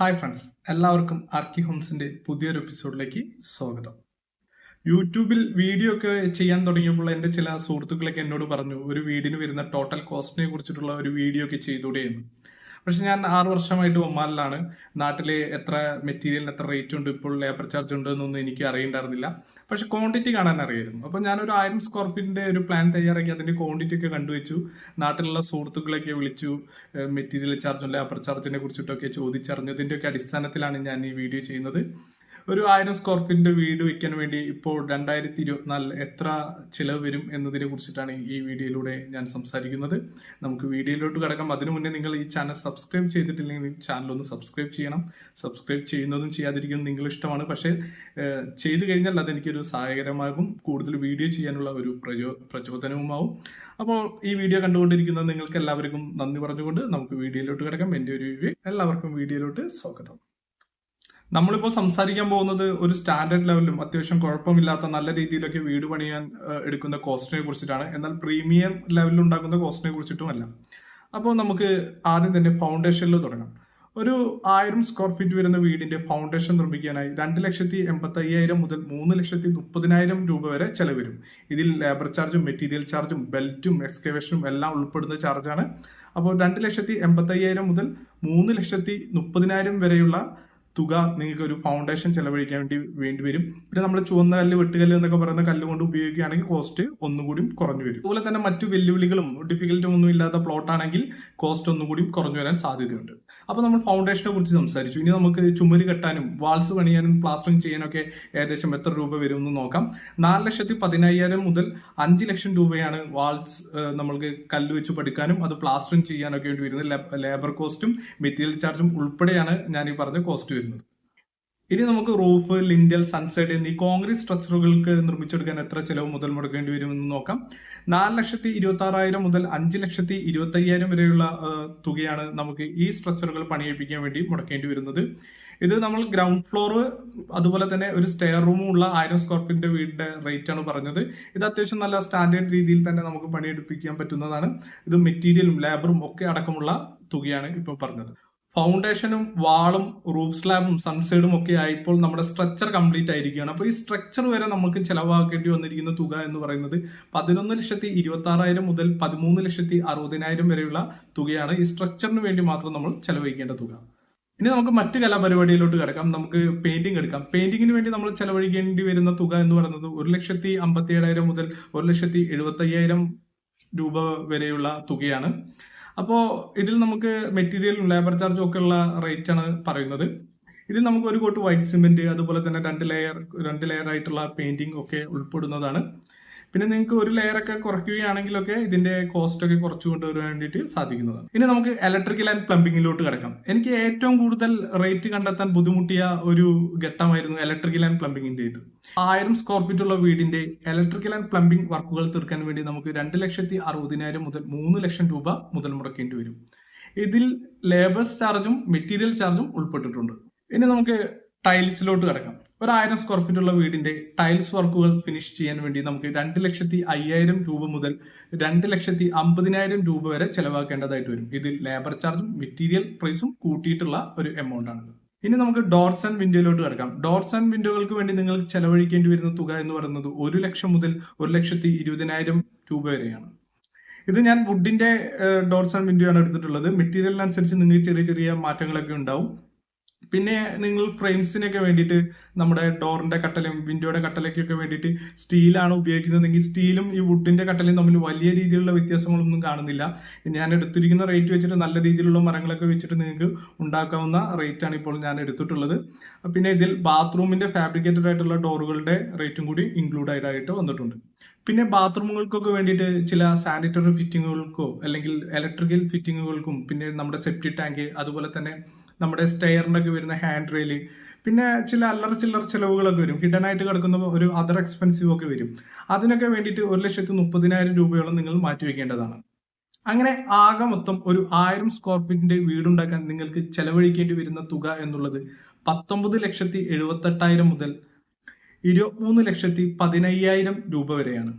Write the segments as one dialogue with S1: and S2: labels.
S1: Hi friends എല്ലാവർക്കും ആർക്കി ഹോംസിന്റെ പുതിയൊരു എപ്പിസോഡിലേക്ക് സ്വാഗതം. യൂട്യൂബിൽ വീഡിയോ ഒക്കെ ചെയ്യാൻ തുടങ്ങിയപ്പോൾ എന്റെ ചില സുഹൃത്തുക്കളൊക്കെ എന്നോട് പറഞ്ഞു ഒരു വീടിന് വരുന്ന ടോട്ടൽ കോസ്റ്റിനെ കുറിച്ചിട്ടുള്ള ഒരു വീഡിയോ ഒക്കെ ചെയ്തൂടെ എന്ന്. പക്ഷെ ഞാൻ ആറ് വർഷമായിട്ട് ഒമാനിലാണ്. നാട്ടിലെ എത്ര മെറ്റീരിയലിന് എത്ര റേറ്റ് ഉണ്ട് ഇപ്പോൾ ലേബർ ചാർജ് ഉണ്ട് എന്നൊന്നും എനിക്ക് അറിയണ്ടായിരുന്നില്ല. പക്ഷെ ക്വാണ്ടിറ്റി കാണാൻ അറിയായിരുന്നു. അപ്പോൾ ഞാനൊരു ആയിരം സ്ക്വയർ ഫീറ്റിന്റെ ഒരു പ്ലാൻ തയ്യാറാക്കി അതിന്റെ ക്വാണ്ടിറ്റി ഒക്കെ കണ്ടുവച്ചു. നാട്ടിലുള്ള സുഹൃത്തുക്കളെയൊക്കെ വിളിച്ചു മെറ്റീരിയൽ ചാർജും ലേബർ ചാർജിനെ കുറിച്ചിട്ടൊക്കെ ചോദിച്ചറിഞ്ഞതിന്റെ ഒക്കെ അടിസ്ഥാനത്തിലാണ് ഞാൻ ഈ വീഡിയോ ചെയ്യുന്നത്. ഒരു ആയിരം സ്ക്വയർ ഫീറ്റിന്റെ വീട് വെക്കാൻ വേണ്ടി ഇപ്പോൾ രണ്ടായിരത്തി ഇരുപത്തിനാലിൽ എത്ര ചിലവ് വരും എന്നതിനെ കുറിച്ചിട്ടാണ് ഈ വീഡിയോയിലൂടെ ഞാൻ സംസാരിക്കുന്നത്. നമുക്ക് വീഡിയോയിലോട്ട് കിടക്കാം. അതിനു മുന്നേ നിങ്ങൾ ഈ ചാനൽ സബ്സ്ക്രൈബ് ചെയ്തിട്ടില്ലെങ്കിൽ ചാനൽ ഒന്ന് സബ്സ്ക്രൈബ് ചെയ്യണം. സബ്സ്ക്രൈബ് ചെയ്യുന്നതും ചെയ്യാതിരിക്കുന്നതും നിങ്ങൾ ഇഷ്ടമാണ്. പക്ഷേ ചെയ്തു കഴിഞ്ഞാൽ അതെനിക്കൊരു സഹായകരമാകും. കൂടുതൽ വീഡിയോ ചെയ്യാനുള്ള ഒരു പ്രചോ പ്രചോദനവുമാവും. അപ്പോൾ ഈ വീഡിയോ കണ്ടുകൊണ്ടിരിക്കുന്ന നിങ്ങൾക്ക് എല്ലാവർക്കും നന്ദി പറഞ്ഞുകൊണ്ട് നമുക്ക് വീഡിയോയിലോട്ട് കിടക്കാം. എന്റെ ഒരു വീഡിയോ എല്ലാവർക്കും വീഡിയോയിലോട്ട് സ്വാഗതം. നമ്മളിപ്പോൾ സംസാരിക്കാൻ പോകുന്നത് ഒരു സ്റ്റാൻഡേർഡ് ലെവലിലും അത്യാവശ്യം കുഴപ്പമില്ലാത്ത നല്ല രീതിയിലൊക്കെ വീട് പണിയാൻ എടുക്കുന്ന കോസ്റ്റിനെ കുറിച്ചിട്ടാണ്. എന്നാൽ പ്രീമിയം ലെവലിൽ ഉണ്ടാക്കുന്ന കോസ്റ്റിനെ കുറിച്ചിട്ടുമല്ല അപ്പോൾ നമുക്ക് ആദ്യം തന്നെ ഫൗണ്ടേഷനിൽ തുടങ്ങാം. ഒരു ആയിരം സ്ക്വയർ ഫീറ്റ് വരുന്ന വീടിന്റെ ഫൗണ്ടേഷൻ നിർമ്മിക്കാനായി രണ്ട് ലക്ഷത്തി എൺപത്തി അയ്യായിരം മുതൽ മൂന്ന് ലക്ഷത്തി മുപ്പതിനായിരം രൂപ വരെ ചെലവ് വരും ഇതിൽ ലേബർ ചാർജും മെറ്റീരിയൽ ചാർജും ബെൽറ്റും എക്സ്കവേഷനും എല്ലാം ഉൾപ്പെടുന്ന ചാർജാണ് അപ്പോൾ രണ്ട് ലക്ഷത്തി എൺപത്തി അയ്യായിരം മുതൽ മൂന്ന് ലക്ഷത്തി മുപ്പതിനായിരം വരെയുള്ള തുക നിങ്ങൾക്ക് ഒരു ഫൗണ്ടേഷൻ ചെലവഴിക്കാൻ വേണ്ടി വേണ്ടി വരും. പിന്നെ നമ്മൾ ചുവന്ന കല്ല് വെട്ടുകല്ല് എന്നൊക്കെ പറയുന്ന കല്ല് കൊണ്ട് ഉപയോഗിക്കുകയാണെങ്കിൽ കോസ്റ്റ് ഒന്നുകൂടി കുറഞ്ഞു വരും. അതുപോലെ തന്നെ മറ്റു വെല്ലുവിളികളും ഡിഫിക്കൽറ്റും ഒന്നും ഇല്ലാത്ത പ്ലോട്ട് ആണെങ്കിൽ കോസ്റ്റ് ഒന്നുകൂടി കുറഞ്ഞു വരാൻ സാധ്യതയുണ്ട്. അപ്പോൾ നമ്മൾ ഫൗണ്ടേഷനെ കുറിച്ച് സംസാരിച്ചു. ഇനി നമുക്ക് ചുമര് കെട്ടാനും വാൾസ് പണിയാനും പ്ലാസ്റ്ററിങ് ചെയ്യാനൊക്കെ ഏകദേശം എത്ര രൂപ വരും എന്ന് നോക്കാം. നാല് ലക്ഷത്തി പതിനയ്യായിരം മുതൽ അഞ്ച് ലക്ഷം രൂപയാണ് വാൾസ് നമ്മൾക്ക് കല്ല് വെച്ച് പഠിക്കാനും അത് പ്ലാസ്റ്ററിങ് ചെയ്യാനൊക്കെ വേണ്ടി വരുന്നത് ലേബർ കോസ്റ്റും മെറ്റീരിയൽ ചാർജും ഉൾപ്പെടെയാണ് ഞാൻ ഈ പറഞ്ഞ കോസ്റ്റ് വരുന്നത്. ഇനി നമുക്ക് റൂഫ് ലിൻഡൽ സൺസൈഡ് എന്നീ കോൺക്രീറ്റ് സ്ട്രക്ചറുകൾക്ക് നിർമ്മിച്ചെടുക്കാൻ എത്ര ചെലവ് മുതൽ മുടക്കേണ്ടി വരുമെന്ന് നോക്കാം. നാല് ലക്ഷത്തി ഇരുപത്തി ആറായിരം മുതൽ അഞ്ച് ലക്ഷത്തി ഇരുപത്തി അയ്യായിരം വരെയുള്ള തുകയാണ് നമുക്ക് ഈ സ്ട്രക്ചറുകൾ പണിയിപ്പിക്കാൻ വേണ്ടി മുടക്കേണ്ടി വരുന്നത്. ഇത് നമ്മൾ ഗ്രൗണ്ട് ഫ്ലോർ അതുപോലെ തന്നെ ഒരു സ്റ്റെയർ റൂമും ഉള്ള ആയിരം സ്ക്വയർ ഫീറ്റിന്റെ വീടിന്റെ റേറ്റ് ആണ് പറഞ്ഞത്. ഇത് അത്യാവശ്യം നല്ല സ്റ്റാൻഡേർഡ് രീതിയിൽ തന്നെ നമുക്ക് പണിയെടുപ്പിക്കാൻ പറ്റുന്നതാണ്. ഇത് മെറ്റീരിയലും ലേബറും ഒക്കെ അടക്കമുള്ള തുകയാണ് ഇപ്പോൾ പറഞ്ഞത്. ഫൗണ്ടേഷനും വാളും റൂഫ് സ്ലാബും സൺസൈഡും ഒക്കെ ആയപ്പോൾ നമ്മുടെ സ്ട്രക്ചർ കംപ്ലീറ്റ് ആയിരിക്കുകയാണ്. അപ്പോൾ ഈ സ്ട്രക്ചർ വരെ നമുക്ക് ചെലവാക്കേണ്ടി വന്നിരിക്കുന്ന തുക എന്ന് പറയുന്നത് പതിനൊന്ന് ലക്ഷത്തി ഇരുപത്തി ആറായിരം മുതൽ പതിമൂന്ന് ലക്ഷത്തി അറുപതിനായിരം വരെയുള്ള തുകയാണ്. ഈ സ്ട്രക്ചറിന് വേണ്ടി മാത്രം നമ്മൾ ചെലവഴിക്കേണ്ട തുക. ഇനി നമുക്ക് മറ്റ് കലാപരിപാടിയിലോട്ട് കിടക്കാം. നമുക്ക് പെയിന്റിംഗ് എടുക്കാം. പെയിന്റിങ്ങിന് വേണ്ടി നമ്മൾ ചെലവഴിക്കേണ്ടി വരുന്ന തുക എന്ന് പറയുന്നത് ഒരു ലക്ഷത്തി അമ്പത്തി ഏഴായിരം മുതൽ ഒരു ലക്ഷത്തി എഴുപത്തി അയ്യായിരം രൂപ വരെയുള്ള തുകയാണ്. അപ്പോൾ ഇതിൽ നമുക്ക് മെറ്റീരിയലും ലേബർ ചാർജും ഒക്കെ ഉള്ള റേറ്റ് ആണ് പറയുന്നത്. ഇതിൽ നമുക്ക് ഒരു കോട്ട് വൈറ്റ് സിമെന്റ് അതുപോലെ തന്നെ രണ്ട് ലെയർ രണ്ട് ലെയർ ആയിട്ടുള്ള പെയിന്റിംഗ് ഒക്കെ ഉൾപ്പെടുന്നതാണ്. പിന്നെ നിങ്ങൾക്ക് ഒരു ലെയർ ഒക്കെ കുറയ്ക്കുകയാണെങ്കിലൊക്കെ ഇതിന്റെ കോസ്റ്റ് ഒക്കെ കുറച്ചു കൊണ്ടുവരാൻ വേണ്ടിയിട്ട് സാധിക്കുന്നതാണ്. ഇനി നമുക്ക് ഇലക്ട്രിക്കൽ ആൻഡ് പ്ലംബിങ്ങിലോട്ട് കിടക്കാം. എനിക്ക് ഏറ്റവും കൂടുതൽ റേറ്റ് കണ്ടെത്താൻ ബുദ്ധിമുട്ടിയ ഒരു ഘട്ടമായിരുന്നു ഇലക്ട്രിക്കൽ ആൻഡ് പ്ലംബിങ്ങിന്റെ ഇത്. ആയിരം സ്ക്വയർ ഫീറ്റ് ഉള്ള വീടിന്റെ ഇലക്ട്രിക്കൽ ആൻഡ് പ്ലംബിംഗ് വർക്കുകൾ തീർക്കാൻ വേണ്ടി നമുക്ക് രണ്ട് ലക്ഷത്തി അറുപതിനായിരം മുതൽ മൂന്ന് ലക്ഷം രൂപ മുതൽ മുടക്കേണ്ടി വരും. ഇതിൽ ലേബേഴ്സ് ചാർജും മെറ്റീരിയൽ ചാർജും ഉൾപ്പെട്ടിട്ടുണ്ട്. ഇനി നമുക്ക് ടൈൽസിലോട്ട് കിടക്കാം. ഒരു ആയിരം സ്ക്വയർ ഫീറ്റ് ഉള്ള വീടിന്റെ ടൈൽസ് വർക്കുകൾ ഫിനിഷ് ചെയ്യാൻ വേണ്ടി നമുക്ക് രണ്ട് ലക്ഷത്തി അയ്യായിരം രൂപ മുതൽ രണ്ട് ലക്ഷത്തി അമ്പതിനായിരം രൂപ വരെ ചെലവാക്കേണ്ടതായിട്ട് വരും. ഇത് ലേബർ ചാർജും മെറ്റീരിയൽ പ്രൈസും കൂട്ടിയിട്ടുള്ള ഒരു എമൗണ്ട് ആണ് ഇനി നമുക്ക് ഡോർസ് ആൻഡ് വിൻഡോയിലോട്ട് കിടക്കാം. ഡോർസ് ആൻഡ് വിൻഡോകൾക്ക് വേണ്ടി നിങ്ങൾ ചെലവഴിക്കേണ്ടി വരുന്ന തുക എന്ന് പറയുന്നത് ഒരു ലക്ഷം മുതൽ ഒരു ലക്ഷത്തി ഇരുപതിനായിരം രൂപ വരെയാണ്. ഇത് ഞാൻ വുഡിന്റെ ഡോർസ് ആൻഡ് വിൻഡോ ആണ് എടുത്തിട്ടുള്ളത്. മെറ്റീരിയലിനനുസരിച്ച് നിങ്ങൾക്ക് ചെറിയ ചെറിയ മാറ്റങ്ങളൊക്കെ ഉണ്ടാവും. പിന്നെ നിങ്ങൾ ഫ്രെയിംസിനൊക്കെ വേണ്ടിയിട്ട് നമ്മുടെ ഡോറിന്റെ കട്ടലും വിൻഡോയുടെ കട്ടലൊക്കെ വേണ്ടിയിട്ട് സ്റ്റീലാണ് ഉപയോഗിക്കുന്നതെങ്കിൽ സ്റ്റീലും ഈ വുഡിന്റെ കട്ടലും തമ്മിൽ വലിയ രീതിയിലുള്ള വ്യത്യാസങ്ങളൊന്നും കാണുന്നില്ല. ഞാൻ എടുത്തിരിക്കുന്ന റേറ്റ് വെച്ചിട്ട് നല്ല രീതിയിലുള്ള മരങ്ങളൊക്കെ വെച്ചിട്ട് നിങ്ങൾക്ക് ഉണ്ടാക്കാവുന്ന റേറ്റ് ആണ് ഇപ്പോൾ ഞാൻ എടുത്തിട്ടുള്ളത്. പിന്നെ ഇതിൽ ബാത്റൂമിന്റെ ഫാബ്രിക്കേറ്റഡ് ആയിട്ടുള്ള ഡോറുകളുടെ റേറ്റും കൂടി ഇൻക്ലൂഡ് ആയിട്ട് വന്നിട്ടുണ്ട്. പിന്നെ ബാത്റൂമുകൾക്കൊക്കെ വേണ്ടിയിട്ട് ചില സാനിറ്ററി ഫിറ്റിങ്ങുകൾക്കോ അല്ലെങ്കിൽ ഇലക്ട്രിക്കൽ ഫിറ്റിങ്ങുകൾക്കും പിന്നെ നമ്മുടെ സെപ്റ്റി ടാങ്ക് അതുപോലെ തന്നെ നമ്മുടെ സ്റ്റെയറിനൊക്കെ വരുന്ന ഹാൻഡ് റെയിൽ പിന്നെ ചില അല്ലറ ചില്ലറ ചിലവുകളൊക്കെ വരും. ഹിഡൻ ആയിട്ട് കിടക്കുന്ന ഒരു അതർ എക്സ്പെൻസീവ് ഒക്കെ വരും. അതിനൊക്കെ വേണ്ടിയിട്ട് ഒരു ലക്ഷത്തി മുപ്പതിനായിരം രൂപയോളം നിങ്ങൾ മാറ്റി മാറ്റിവെക്കേണ്ടതാണ് അങ്ങനെ ആകെ മൊത്തം ഒരു ആയിരം സ്ക്വയർ ഫീറ്റിന്റെ വീടുണ്ടാക്കാൻ നിങ്ങൾക്ക് ചെലവഴിക്കേണ്ടി വരുന്ന തുക എന്നുള്ളത് പത്തൊമ്പത് ലക്ഷത്തി എഴുപത്തെട്ടായിരം മുതൽ ഇരുപത്തിമൂന്ന് ലക്ഷത്തി പതിനയ്യായിരം രൂപ വരെയാണ്.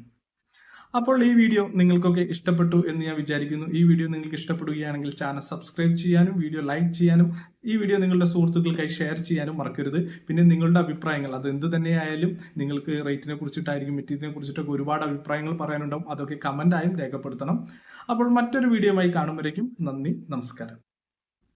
S1: അപ്പോൾ ഈ വീഡിയോ നിങ്ങൾക്കൊക്കെ ഇഷ്ടപ്പെട്ടു എന്ന് ഞാൻ വിചാരിക്കുന്നു. ഈ വീഡിയോ നിങ്ങൾക്ക് ഇഷ്ടപ്പെടുകയാണെങ്കിൽ ചാനൽ സബ്സ്ക്രൈബ് ചെയ്യാനും വീഡിയോ ലൈക്ക് ചെയ്യാനും ഈ വീഡിയോ നിങ്ങളുടെ സുഹൃത്തുക്കൾക്കായി ഷെയർ ചെയ്യാനും മറക്കരുത്. പിന്നെ നിങ്ങളുടെ അഭിപ്രായങ്ങൾ അത് എന്ത് തന്നെയായാലും നിങ്ങൾക്ക് റേറ്റിനെ കുറിച്ചിട്ടായിരിക്കും മെറ്റീരിയലിനെ കുറിച്ചിട്ടൊക്കെ ഒരുപാട് അഭിപ്രായങ്ങൾ പറയാനുണ്ടാവും. അതൊക്കെ കമന്റായും രേഖപ്പെടുത്തണം. അപ്പോൾ മറ്റൊരു വീഡിയോയുമായി കാണുമ്പോഴേക്കും നന്ദി നമസ്കാരം.